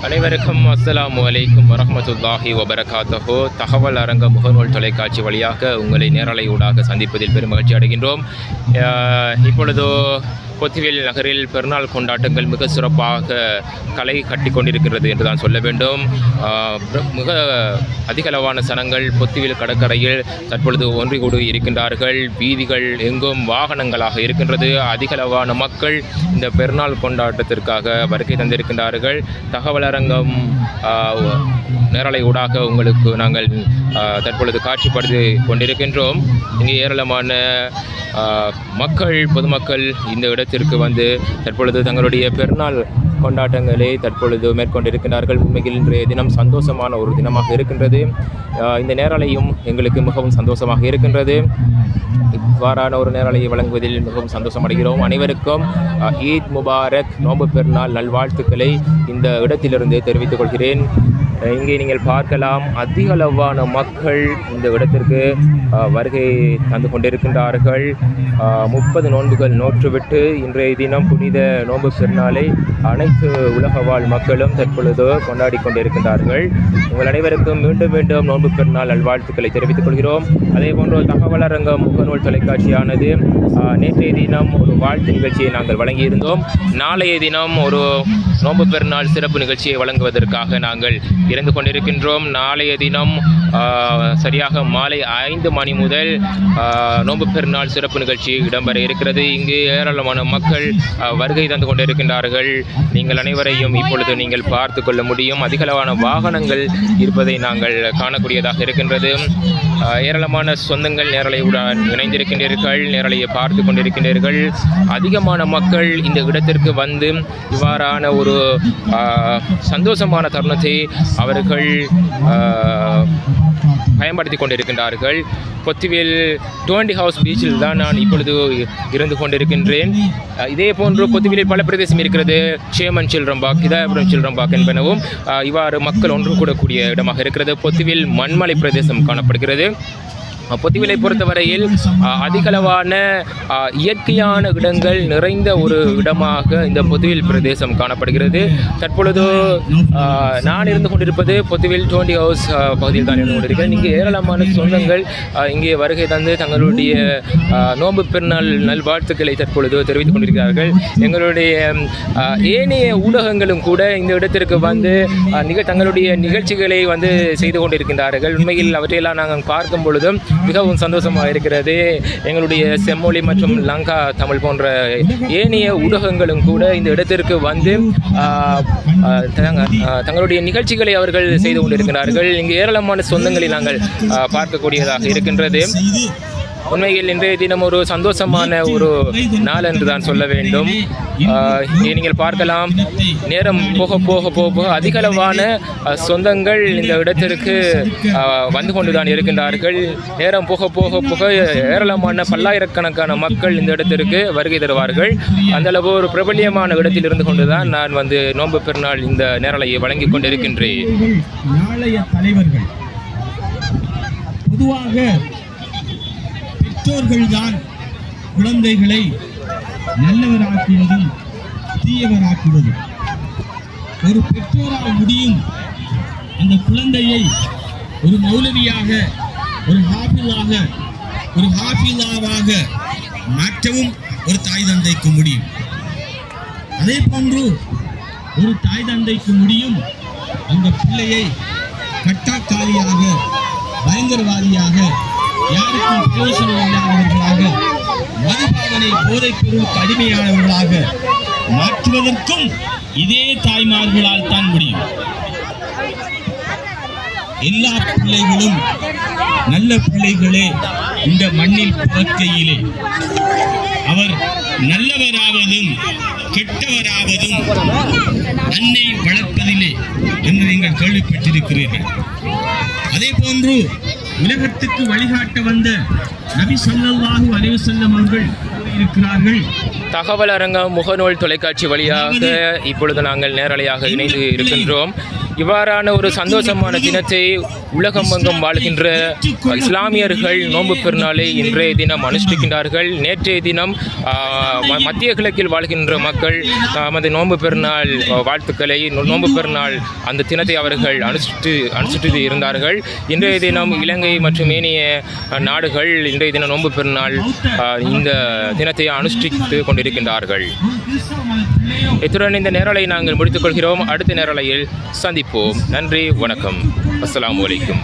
அனைவருக்கும் அஸ்ஸலாமு வலைக்கும் வரமத்துல்லாஹி வபரகாத்தஹோ. தகவல் அரங்க முகநூல் தொலைக்காட்சி வழியாக உங்களை நேரலையூடாக சந்திப்பதில் பெரும் மகிழ்ச்சி அடைகின்றோம். இப்பொழுதோ இப்பொழுது கொத்திவேல் நகரில் பெருநாள் கொண்டாட்டங்கள் மிக சிறப்பாக கலை கட்டி கொண்டிருக்கிறது என்று தான் சொல்ல வேண்டும். மிக அதிகளவான சனங்கள் பொத்திவேல் கடற்கரையில் தற்பொழுது ஒன்றி கூடி இருக்கின்றார்கள். வீதிகள் எங்கும் வாகனங்களாக இருக்கின்றது. அதிகளவான மக்கள் இந்த பெருநாள் கொண்டாட்டத்திற்காக வருகை தந்திருக்கின்றார்கள். தகவல் அரங்கம் நேரலை ஊடாக உங்களுக்கு நாங்கள் தற்பொழுது காட்சிப்படுத்தி கொண்டிருக்கின்றோம். இங்கே ஏராளமான மக்கள் பொதுமக்கள் இந்த இடத்திற்கு வந்து தற்பொழுது தங்களுடைய பெருநாள் கொண்டாட்டங்களை தற்பொழுது மேற்கொண்டிருக்கிறார்கள். உண்மையில் இன்றைய தினம் சந்தோஷமான ஒரு தினமாக இருக்கின்றது. இந்த நேரலையும் எங்களுக்கு மிகவும் சந்தோஷமாக இருக்கின்றது. இவ்வாறான ஒரு நேரலையை வழங்குவதில் மிகவும் சந்தோஷம் அடைகிறோம் அனைவருக்கும் ஈத் முபாரக் நோம்பு பெருநாள் நல்வாழ்த்துக்களை இந்த இடத்திலிருந்து தெரிவித்துக் கொள்கிறேன். இங்கே நீங்கள் பார்க்கலாம் அதிக அளவான மக்கள் இந்த இடத்திற்கு வருகை தந்து கொண்டிருக்கின்றார்கள். முப்பது நோன்புகள் நோற்றுவிட்டு இன்றைய தினம் புனித நோன்பு பெருநாளை அனைத்து உலக வாழ் மக்களும் தற்பொழுது கொண்டாடி கொண்டிருக்கின்றார்கள். உங்கள் அனைவருக்கும் மீண்டும் மீண்டும் நோன்பு பெருநாள் நல்வாழ்த்துக்களை தெரிவித்துக் கொள்கிறோம். அதே போன்று தகவல் அரங்கம் முகநூல் தொலைக்காட்சியானது நேற்றைய தினம் ஒரு வாழ்த்து நிகழ்ச்சியை நாங்கள் வழங்கியிருந்தோம். நாளைய தினம் ஒரு நோன்பு பெருநாள் சிறப்பு நிகழ்ச்சியை வழங்குவதற்காக நாங்கள் இருந்து கொண்டிருக்கின்றோம். நாளைய தினம் சரியாக மாலை ஐந்து மணி முதல் நோன்பு பெருநாள் சிறப்பு நிகழ்ச்சி இடம்பெற இருக்கிறது. இங்கு ஏராளமான மக்கள் வருகை தந்து கொண்டிருக்கின்றார்கள். நீங்கள் அனைவரையும் இப்பொழுது நீங்கள் பார்த்து கொள்ள முடியும். அதிகளவான வாகனங்கள் இருப்பதை நாங்கள் காணக்கூடியதாக இருக்கின்றது. ஏராளமான சொந்தங்கள் நேரலையுடன் இணைந்திருக்கின்றீர்கள் நேரலையை பார்த்து கொண்டிருக்கின்றீர்கள். அதிகமான மக்கள் இந்த இடத்திற்கு வந்து இவ்வாறான ஒரு சந்தோஷமான தருணத்தை அவர்கள் பயன்படுத்தி கொண்டிருக்கின்றார்கள். பொத்திவேல் டோண்டி ஹவுஸ் பீச்சில் தான் நான் இப்பொழுது இருந்து கொண்டிருக்கின்றேன். இதே போன்று பொத்திவேலில் பல பிரதேசம் இருக்கிறது. சேமன் சில்ரம்பாக் இதாபுரம் சில்ரம்பாக் என்பனவும் இவ்வாறு மக்கள் ஒன்று கூடக்கூடிய இடமாக இருக்கிறது. பொத்திவேல் மண்மலை பிரதேசம் காணப்படுகிறது. பொத்திவிலை பொறுத்தவரையில் அதிகளவான இயற்கையான இடங்கள் நிறைந்த ஒரு இடமாக இந்த பொதுவில் பிரதேசம் காணப்படுகிறது. தற்பொழுது நான் இருந்து கொண்டிருப்பது பொதுவில் டோண்டி ஹவுஸ் பகுதியில் தான் இருந்து கொண்டிருக்கிறேன். இங்கே ஏராளமான சொந்தங்கள் இங்கே வருகை தந்து தங்களுடைய நோன்பு பெருநாள் நல்வாழ்த்துக்களை தற்பொழுது தெரிவித்துக் கொண்டிருக்கிறார்கள். எங்களுடைய ஏனைய ஊடகங்களும் கூட இந்த இடத்திற்கு வந்து நிக தங்களுடைய நிகழ்ச்சிகளை வந்து செய்து கொண்டிருக்கின்றார்கள். உண்மையில் அவற்றையெல்லாம் நாங்கள் பார்க்கும் பொழுதும் மிகவும் சந்தோஷமாக இருக்கிறது. எங்களுடைய செம்மொழி மற்றும் லங்கா தமிழ் போன்ற ஏனைய ஊடகங்களும் கூட இந்த இடத்திற்கு வந்து தங்க- தங்களுடைய நிகழ்ச்சிகளை அவர்கள் செய்து கொண்டிருக்கிறார்கள். இங்கு ஏராளமான சொந்தங்களை நாங்கள் பார்க்கக்கூடியதாக இருக்கின்றது. உண்மையில் இன்றைய தினம் ஒரு சந்தோஷமான ஒரு நாள் என்று தான் சொல்ல வேண்டும். இங்கே நீங்கள் பார்க்கலாம். நேரம் போக போக போக போக அதிகளவான சொந்தங்கள் இந்த இடத்திற்கு வந்து கொண்டு தான் இருக்கின்றார்கள். நேரம் போக போக போக ஏராளமான பல்லாயிரக்கணக்கான மக்கள் இந்த இடத்திற்கு வருகை தருவார்கள். அந்த அளவு ஒரு பிரபல்யமான இடத்தில் இருந்து கொண்டு தான் நான் வந்து நோன்பு பெருநாள் இந்த நேரலையை வழங்கி கொண்டிருக்கின்றேன். பொதுவாக பெற்றோர்கள்தான் குழந்தைகளை நல்லவராக்குவதும் தீயவராக்குவதும். ஒரு பெற்றோரால் முடியும் அந்த குழந்தையை ஒரு மௌலவியாக ஒரு ஹாஃபிலாக ஒரு ஹாஃபிலாவாக மாற்றவும் ஒரு தாய் தந்தைக்கு முடியும். அதே போன்று ஒரு தாய் தந்தைக்கு முடியும் அந்த பிள்ளையை கட்டாக்காலியாக பயங்கரவாதியாக யாருக்கும் பிரயோசனம் இல்லாதவர்களாக மதுபாவனை போதைப் பொருளுக்கு அடிமையானவர்களாக மாற்றுவதற்கும் இதே தாய்மார்களால் தான் முடியும். எல்லா பிள்ளைகளும் நல்ல பிள்ளைகளே இந்த மண்ணில் பிறக்கையிலே. அவர் நல்லவராவதும் கெட்டவராவதும் அன்னை வளர்ப்பதிலே என்று நீங்கள் கேள்விப்பட்டிருக்கிறீர்கள். அதே போன்று உலகத்துக்கு வழிகாட்ட வந்த நபி ஸல்லல்லாஹு அலைஹி வஸல்லம் அவர்கள் இருக்கிறார்கள். தகவல் அரங்கம் முகநூல் தொலைக்காட்சி வழியாக இப்பொழுது நாங்கள் நேரலையாக இணைந்து இருக்கின்றோம். இவ்வாறான ஒரு சந்தோஷமான தினத்தை உலகமெங்கும் வாழ்கின்ற இஸ்லாமியர்கள் நோன்பு பெருநாளை இன்றைய தினம் அனுஷ்டிக்கின்றார்கள். நேற்றைய தினம் மத்திய கிழக்கில் வாழ்கின்ற மக்கள் தமது நோன்பு பெருநாள் வாழ்த்துக்களை நோன்பு பெருநாள் அந்த தினத்தை அவர்கள் அனுஷ்டித்து அனுஷ்டித்து இருந்தார்கள். இன்றைய தினம் இலங்கை மற்றும் ஏனைய நாடுகள் இன்றைய தினம் நோன்பு பெருநாள் இந்த தினத்தை அனுஷ்டித்து கொண்டிருக்கின்றார்கள். இத்துடன் இந்த நேரலை நாங்கள் முடித்துக் கொள்கிறோம். அடுத்த நேரலையில் சந்திப்போம். நன்றி வணக்கம். அஸ்லாம் அலைக்கும்.